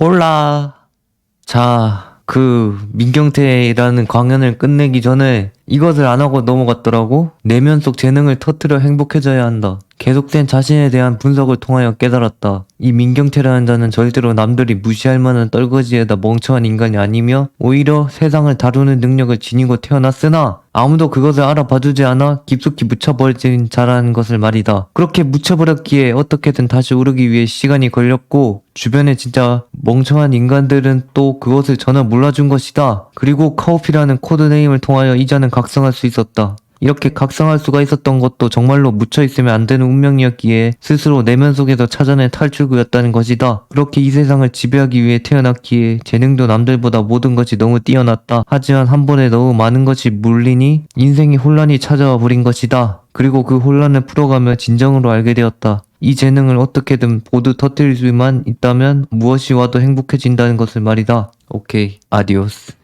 홀라. 자, 그 민경태라는 강연을 끝내기 전에 이것을 안 하고 넘어갔더라고. 내면 속 재능을 터뜨려 행복해져야 한다. 계속된 자신에 대한 분석을 통하여 깨달았다. 이 민경태라는 자는 절대로 남들이 무시할 만한 떨거지에다 멍청한 인간이 아니며 오히려 세상을 다루는 능력을 지니고 태어났으나 아무도 그것을 알아봐주지 않아 깊숙이 묻혀버린 자라는 것을 말이다. 그렇게 묻혀버렸기에 어떻게든 다시 오르기 위해 시간이 걸렸고 주변에 진짜 멍청한 인간들은 또 그것을 전혀 몰라준 것이다. 그리고 카오피라는 코드네임을 통하여 이자는 각성할 수 있었다. 이렇게 각성할 수가 있었던 것도 정말로 묻혀있으면 안 되는 운명이었기에 스스로 내면 속에서 찾아낸 탈출구였다는 것이다. 그렇게 이 세상을 지배하기 위해 태어났기에 재능도 남들보다 모든 것이 너무 뛰어났다. 하지만 한 번에 너무 많은 것이 물리니 인생의 혼란이 찾아와 버린 것이다. 그리고 그 혼란을 풀어가며 진정으로 알게 되었다. 이 재능을 어떻게든 모두 터뜨릴 수만 있다면 무엇이 와도 행복해진다는 것을 말이다. 오케이, 아디오스.